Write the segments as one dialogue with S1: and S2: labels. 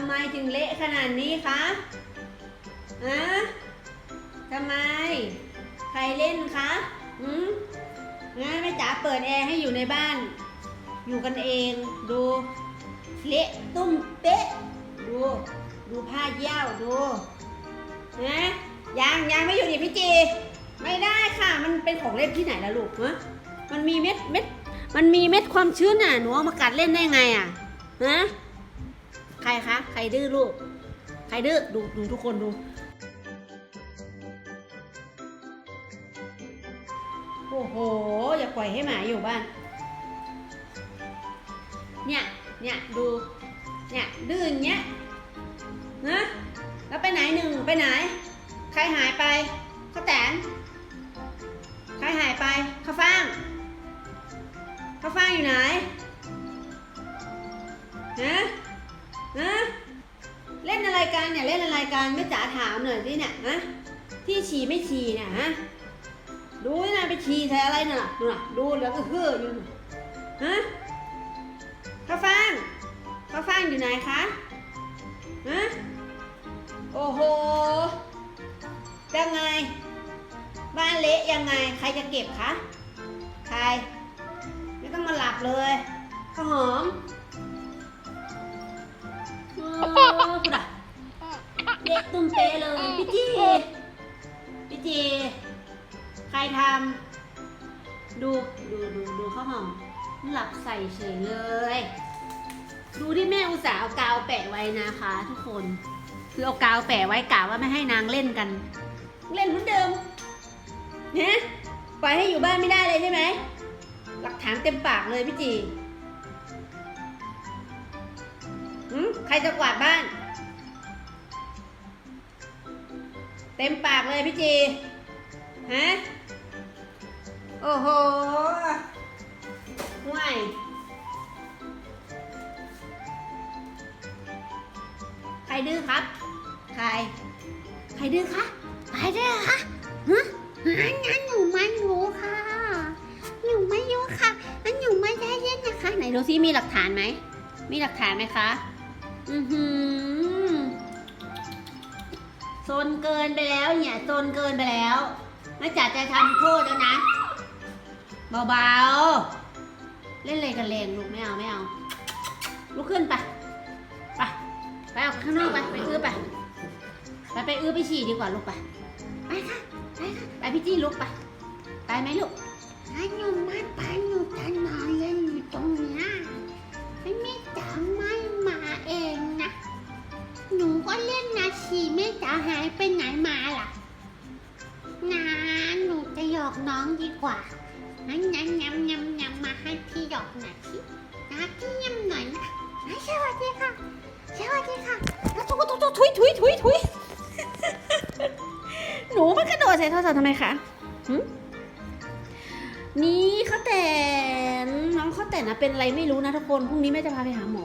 S1: ำไมถึงเละขนาดนี้คะอะทำไม ใครเล่นคะหืมงั้นแม่จ๋าเปิดแอร์ให้อยู่ในบ้าน อยู่กันเองดู เละตุ้มเป๊ะ ดู ดูผ้าเยี่ยวดูนะยังยังไม่อยู่ดิพี่จี ไม่ได้ค่ะ มันเป็นของเล่นที่ไหนล่ะลูกฮะมันมีเม็ดเม็ด มันมีเม็ดความชื้นน่ะ หนูเอามากัดเล่นได้ไงอะฮะ ใครคะ ใครดื้อลูก ใครดื้อ ดูดูทุกคนดู โอ้โห อย่าปล่อยให้หมาอยู่บ้าน เนี่ย เนี่ย ดู เนี่ย ดื้ออย่างเงี้ย นะ แล้วไปไหนหนึ่งไปไหน ใครหายไปข้าแตน ใครหายไปข้าฟ่างข้าฟ่างอยู่ไหน เนี่ยเล่นอะไรกันไม่จ๋าถามหน่อยสิเนี่ยฮะที่ฉี่ไม่ฉี่เนี่ยฮะดูนะไปฉี่ใส่อะไรน่ะดูน่ะดูแล้วก็เฮืออยู่น่ะฮะข้าวฟ่างข้าวฟ่างอยู่ไหนคะฮะโอ้โหยังไง บ้านเละยังไง ใครจะเก็บคะใคร ไม่ต้องมาหลับเลยข้าวหอมเออกูด่ะ เละตุ้มเปะเลย พี่จีพี่จีใครทำดูดูดูดูข้าวหอมหลับใส่เฉยเลย ดูที่แม่อุตส่าห์เอากาวแปะไว้นะคะ ทุกคน คือเอากาวแปะไว้กะว่าไม่ให้นางเล่นกัน เล่นเหมือนเดิมเนี่ยปล่อยให้อยู่บ้านไม่ได้เลยใช่ไหม หลักฐานเต็มปากเลยพี่จีหืมใครจะกวาดบ้าน เต็มปากเลยพี่จีฮะโอ้โหห่วยใครดื้อครับ ใคร ใครดื้อคะใครดื้อคะฮะ
S2: งั้นหนูไม่รู้ค่ะหนูไม่รู้ค่ะงั้นหนูไม่ได้เล่นนะคะ
S1: ไหนดูซิมีหลักฐานไหมมีหลักฐานไหมคะ อือหือ ซนเกินไปแล้วเนี่ยโซนเกินไปแล้วแม่จ๋าจะทำโทษแล้วนะ เบาๆ เล่นอะไรกันแรงลูกไม่เอาไม่เอาลุกขึ้นไปไปไปออกข้างนอกไปไปอื้อไปไปไปอื้อไปฉี่ดีกว่าลูกไป
S2: ไปค่ะไปค่ะ
S1: ไปพี่จี้ลุกไปไปไหมลูก
S2: งั้นหนูไม่ไปหนูจะนอนเล่นอยู่ตรงเนี้ยไม่ไม่จ๋าไม่มาเองนะหนูก็เล่นนะ ฉี่แม่จ๋าหายไปไหนมาล่ะนะหนูจะหยอกน้องดีกว่างั้นงั้นยำยำยำมาให้พี่หยอกหน่อยสินะพี่ยำหน่อยนะอะสวัสดีค่ะสวัสดีค่ะ
S1: ทุยทุยทุยทุยทุยทุยหนูมันกระโดดใส่โทรศัพท์ทำไมคะนี่ข้าแต่น้องข้าแต่นนะเป็นอะไรไม่รู้นะทุกคนพรุ่งนี้แม่จะพาไปหาหมอ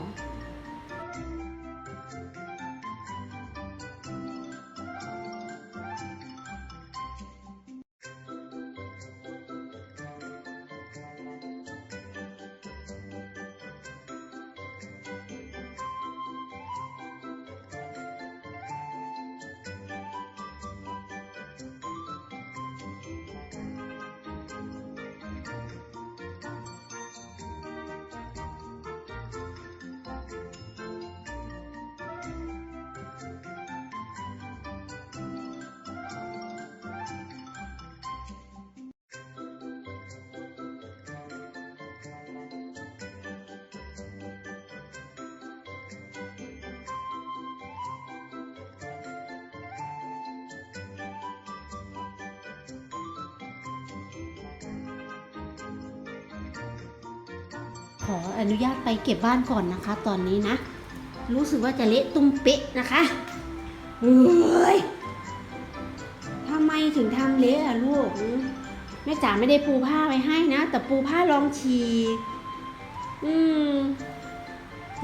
S1: ขออนุญาตไปเก็บบ้านก่อนนะคะ ตอนนี้นะ รู้สึกว่าจะเละตุ้มเป๊ะนะคะเฮ้ยทำไมถึงทำเละอะลูกแม่จ๋าไม่ได้ปูผ้าไว้ให้นะ แต่ปูผ้ารองฉีอืม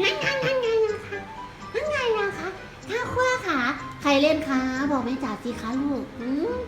S2: งั้นงั้นงั้นงั้นนะคะงั้นไงนะคะถ้าคว้าขา
S1: ใครเล่นคะบอกแม่จ๋าสิคะลูกอืม